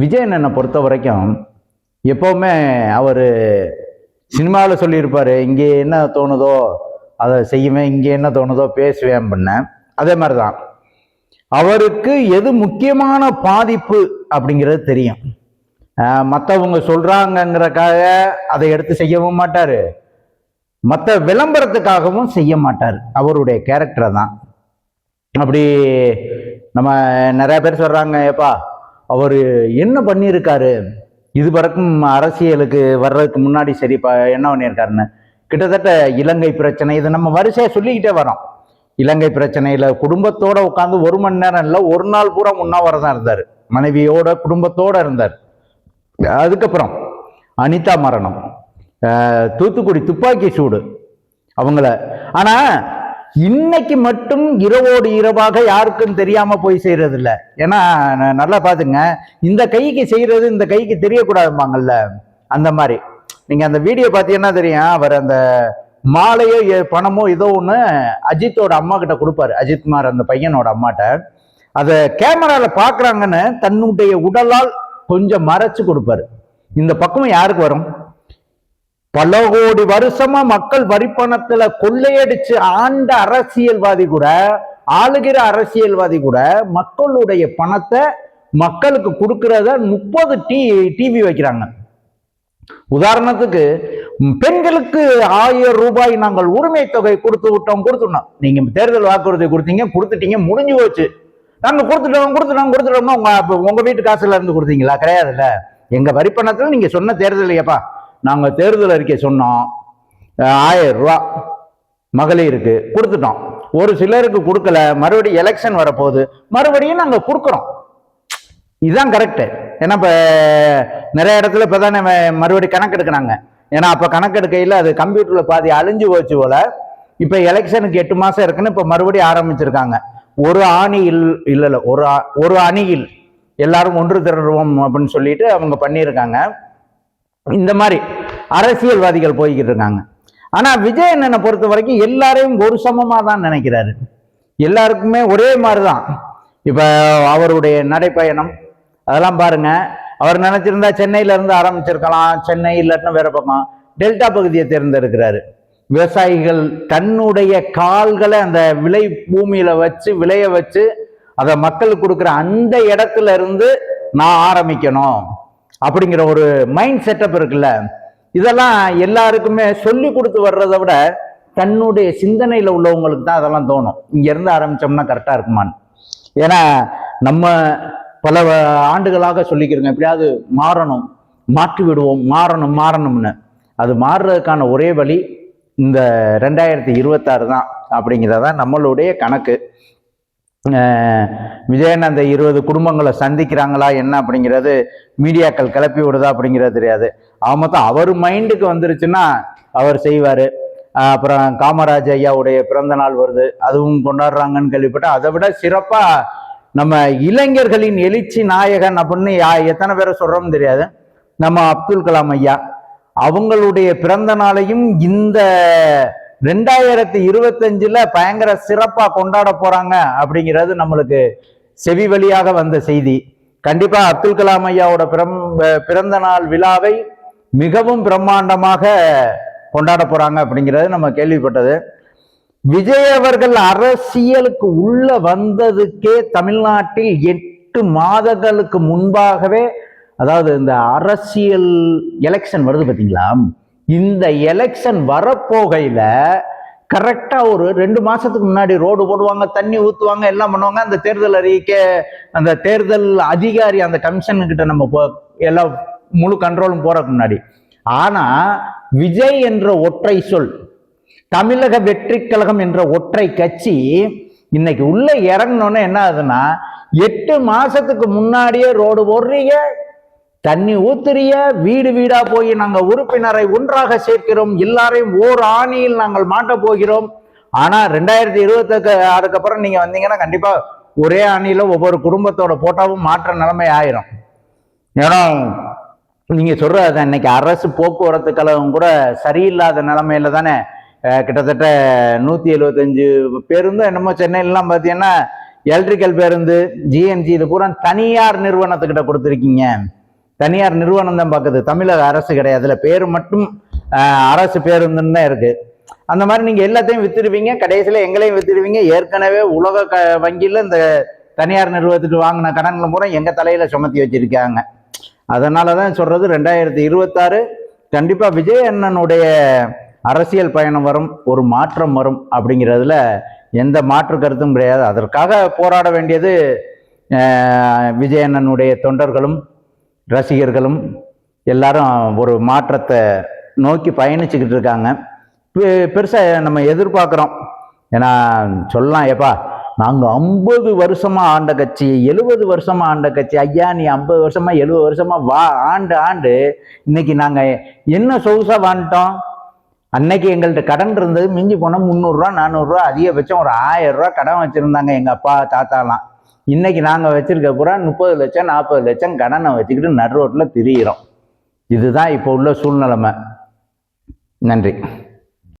விஜயன் என்னை பொறுத்த வரைக்கும் எப்போவுமே அவர் சினிமாவில் சொல்லியிருப்பார் இங்கே என்ன தோணுதோ அதை செய்யுவேன் இங்கே என்ன தோணுதோ பேசுவேன் பண்ணேன் அதே மாதிரி தான் அவருக்கு எது முக்கியமான பாதிப்பு அப்படிங்கிறது தெரியும். மற்றவங்க சொல்கிறாங்கங்கிறக்காக அதை எடுத்து செய்யவும் மாட்டார். மற்ற விளம்பரத்துக்காகவும் செய்ய மாட்டார். அவருடைய கேரக்டரை தான். அப்படி நம்ம நிறைய பேர் சொல்கிறாங்க ஏப்பா அவர் என்ன பண்ணியிருக்காரு? இது வரைக்கும் அரசியலுக்கு வர்றதுக்கு முன்னாடி சரிப்பா என்ன பண்ணியிருக்காருன்னு? கிட்டத்தட்ட இலங்கை பிரச்சனை இதை நம்ம வரிசையாக சொல்லிக்கிட்டே வரோம். இலங்கை பிரச்சனையில் குடும்பத்தோட உட்காந்து ஒரு மணி நேரம் இல்லை ஒரு நாள் பூரா உண்ணாவிரதம் இருந்தார். மனைவியோட குடும்பத்தோட இருந்தார். அதுக்கப்புறம் அனிதா மரணம். தூத்துக்குடி துப்பாக்கி சூடு. அவங்கள ஆனால் இன்னைக்கு மட்டும் இரவோடு இரவாக யாருக்கும் தெரியாம போய் செய்யறது இல்ல ஏன்னா நல்லா பாத்துங்க. இந்த கைக்கு செய்யறது இந்த கைக்கு தெரியக்கூடாதும்பாங்கல்ல. அந்த மாதிரி. நீங்க அந்த வீடியோ பார்த்தீங்கன்னா தெரியும்? அவர் அந்த மாலையோ பணமோ ஏதோ ஒன்று அஜித்தோட அம்மா கிட்ட கொடுப்பாரு. அஜித்குமார் அந்த பையனோட அம்மாட்ட. அதை கேமரால பார்க்குறாங்கன்னு தன்னுடைய உடலால் கொஞ்சம் மறைச்சு கொடுப்பாரு. இந்த பக்கம் யாருக்கு வரும்? பல கோடி வருஷமா மக்கள் வரிப்பணத்துல கொள்ளையடிச்சு ஆண்ட அரசியல்வாதி கூட ஆளுகிற அரசியல்வாதி கூட மக்களுடைய பணத்தை மக்களுக்கு கொடுக்கறத முப்பது டி டிவி வைக்கிறாங்க. உதாரணத்துக்கு பெண்களுக்கு ஆயிரம் ரூபாய் நாங்கள் உரிமை தொகை கொடுத்து விட்டோம் கொடுத்துட்டோம். நீங்க தேர்தல் வாக்குறுதி கொடுத்தீங்க கொடுத்துட்டீங்க முடிஞ்சு போச்சு. நாங்க கொடுத்துட்டோம் கொடுத்துட்டோம் கொடுத்துட்டோம்னா உங்க உங்க வீட்டு காசுல இருந்து கொடுத்தீங்களா? கிடையாதுல்ல. எங்க வரிப்பணத்துல நீங்க சொன்ன தேர்தல் ஏப்பா நாங்கள் தேர்தல் அறிக்கை சொன்னோம். ஆயிரம் ரூபா மகளிருக்கு கொடுத்துட்டோம். ஒரு சிலருக்கு கொடுக்கல. மறுபடியும் எலெக்ஷன் வரப்போகுது. மறுபடியும் நாங்கள் கொடுக்குறோம். இதுதான் கரெக்டு ஏன்னா இப்போ நிறைய இடத்துல இப்போ தானே மறுபடியும் கணக்கு எடுக்கிறாங்க ஏன்னா அப்போ கணக்கு எடுக்கையில் அது கம்ப்யூட்டரில் பாதி அழிஞ்சு போச்சு போல. இப்போ எலெக்ஷனுக்கு எட்டு மாதம் இருக்குன்னு இப்போ மறுபடியும் ஆரம்பிச்சிருக்காங்க. ஒரு ஆணி இல் இல்லை இல்லை ஒரு ஒரு அணியில் எல்லாரும் ஒன்று திரடுவோம் அப்படின்னு சொல்லிட்டு அவங்க பண்ணியிருக்காங்க. இந்த மாதிரி அரசியல்வாதிகள் போய்கிட்டு இருக்காங்க. ஆனால் விஜய் அண்ணனை பொறுத்த வரைக்கும் எல்லாரையும் ஒரு சமமாக தான் நினைக்கிறாரு. எல்லாருக்குமே ஒரே மாதிரி தான் இப்போ அவருடைய நடைப்பயணம் அதெல்லாம் பாருங்க. அவர் நினச்சிருந்தா சென்னையிலேருந்து ஆரம்பிச்சிருக்கலாம் சென்னை இல்லாட்டினா வேற பக்கம். டெல்டா பகுதியை தேர்ந்தெடுக்கிறாரு. விவசாயிகள் தன்னுடைய கால்களை அந்த விளை பூமியில வச்சு விளைய வச்சு அதை மக்களுக்கு கொடுக்குற அந்த இடத்துல இருந்து நான் ஆரம்பிக்கணும். அப்படிங்கிற ஒரு மைண்ட் செட்டப் இருக்குல்ல. இதெல்லாம் எல்லாருக்குமே சொல்லி கொடுத்து வர்றதை விட தன்னுடைய சிந்தனையில் உள்ளவங்களுக்கு தான் அதெல்லாம் தோணும். இங்கேருந்து ஆரம்பித்தோம்னா ஆரம்பிச்சோம்னா இருக்குமான்னு. ஏன்னா நம்ம பல ஆண்டுகளாக சொல்லிக்கிறோங்க எப்படியாவது மாறணும் மாற்றி விடுவோம் மாறணும் மாறணும்னு. அது மாறுறதுக்கான ஒரே வழி இந்த ரெண்டாயிரத்தி இருபத்தாறு தான் அப்படிங்கிறதான் நம்மளுடைய கணக்கு. விஜயன் அந்த இருபது குடும்பங்களை சந்திக்கிறாங்களா என்ன அப்படிங்கிறது மீடியாக்கள் கிளப்பி விடுதா அப்படிங்கிறது தெரியாது. அவன் மொத்தம் அவர் மைண்டுக்கு வந்துருச்சுன்னா அவர் செய்வார். அப்புறம் காமராஜ் ஐயாவுடைய பிறந்த நாள் வருது. அதுவும் கொண்டாடுறாங்கன்னு கேள்விப்பட்டேன். அதை விட சிறப்பாக நம்ம இளைஞர்களின் எழுச்சி நாயகன் அப்படின்னு யா- எத்தனை பேரை சொல்கிறோம்னு தெரியாது. நம்ம அப்துல் கலாம் ஐயா. அவங்களுடைய பிறந்த நாளையும் இந்த ரெண்டாயிரத்தி இருபத்தஞ்சுல பயங்கர சிறப்பா கொண்டாட போறாங்க அப்படிங்கிறது நம்மளுக்கு செவி வழியாக வந்த செய்தி. கண்டிப்பா அப்துல் கலாம் ஐயாவோட பிறம் பிறந்த நாள் விழாவை மிகவும் பிரம்மாண்டமாக கொண்டாட போறாங்க அப்படிங்கிறது நம்ம கேள்விப்பட்டது. விஜய் அவர்கள் அரசியலுக்கு உள்ள வந்ததுக்கே தமிழ்நாட்டில் எட்டு மாதங்களுக்கு முன்பாகவே அதாவது இந்த அரசியல் எலெக்ஷன் வருது பார்த்தீங்களா இந்த எலெக்ஷன் வரப்போகையில் கரெக்டாக ஒரு ரெண்டு மாதத்துக்கு முன்னாடி ரோடு போடுவாங்க தண்ணி ஊற்றுவாங்க எல்லாம் பண்ணுவாங்க. அந்த தேர்தல் அறிக்கை அந்த தேர்தல் அதிகாரி அந்த கமிஷனுக்கிட்ட நம்ம போ எல்லாம் முழு கண்ட்ரோலும் போகிறதுக்கு முன்னாடி. ஆனால் விஜய் என்ற ஒற்றை சொல் தமிழக வெற்றி கழகம் என்ற ஒற்றை கட்சி இன்னைக்கு உள்ள இறங்கினோன்னு என்ன ஆகுதுன்னா எட்டு மாசத்துக்கு முன்னாடியே ரோடு போடுறீங்க தண்ணி ஊத்துறிய வீடு வீடா போய் நாங்கள் உறுப்பினரை ஒன்றாக சேர்க்கிறோம். எல்லாரையும் ஓர் ஆணியில் நாங்கள் மாட்ட போகிறோம். ஆனா ரெண்டாயிரத்தி இருபத்துக்கு அதுக்கப்புறம் நீங்க வந்தீங்கன்னா கண்டிப்பா ஒரே அணியில ஒவ்வொரு குடும்பத்தோட போட்டாவும் மாற்ற நிலைமை ஆயிரும். ஏன்னா நீங்க சொல்றது இன்னைக்கு அரசு போக்குவரத்து கழகம் கூட சரியில்லாத நிலைமையில தானே கிட்டத்தட்ட நூத்தி எழுபத்தஞ்சு பேருந்தும் என்னமோ சென்னையிலலாம் பார்த்தீங்கன்னா எலக்ட்ரிக்கல் பேருந்து ஜிஎன்ஜி இது பூரா தனியார் நிறுவனத்துக்கிட்ட கொடுத்துருக்கீங்க. தனியார் நிறுவனம் தான் பார்க்குது. தமிழக அரசு கிடையாது. அதில் பேர் மட்டும் அரசு பேருந்துன்னு தான் இருக்குது அந்த மாதிரி நீங்கள் எல்லாத்தையும் வித்துடுவீங்க. கடைசியில் எங்களையும் வித்துடுவீங்க. ஏற்கனவே உலக க வங்கியில் இந்த தனியார் நிறுவனத்துக்கு வாங்கின கடன்களை பூரா எங்கள் தலையில் சுமத்தி வச்சிருக்காங்க. அதனால தான் சொல்கிறது ரெண்டாயிரத்தி இருபத்தாறு கண்டிப்பாக விஜய் அண்ணனுடைய அரசியல் பயணம் வரும் ஒரு மாற்றம் வரும் அப்படிங்கிறதுல எந்த மாற்று கருத்தும் கிடையாது. அதற்காக போராட வேண்டியது விஜயண்ணனுடைய விஜய் அண்ணனுடைய தொண்டர்களும் ரசிகர்களும் எல்லாரும் ஒரு மாற்றத்தை நோக்கி பயணிச்சுக்கிட்டு இருக்காங்க. பெ- நம்ம எதிர்பார்க்குறோம். ஏன்னா சொல்லலாம் ஏப்பா நாங்கள் ஐம்பது வருஷமாக ஆண்ட கட்சி எழுபது வருஷமாக ஆண்ட கட்சி ஐயா நீ ஐம்பது வருஷமாக எழுபது வருஷமாக வா ஆண்டு ஆண்டு இன்னைக்கு நாங்கள் என்ன சொகுசாக வாண்டோம் அன்னைக்கு எங்கள்கிட்ட கடன் இருந்தது மிஞ்சி போனால் முந்நூறுரூவா நானூறுரூவா அதிகபட்சம் ஒரு ஆயிரம் ரூபா கடன் வச்சுருந்தாங்க எங்கள் அப்பா தாத்தாலாம். இன்னைக்கு நாங்கள் வச்சிருக்க பூரா முப்பது லட்சம் நாற்பது லட்சம் கடனை வச்சுக்கிட்டு நடு ரோட்டில் திரியிறோம். இதுதான் இப்போ உள்ள சூழ்நிலைமை. நன்றி.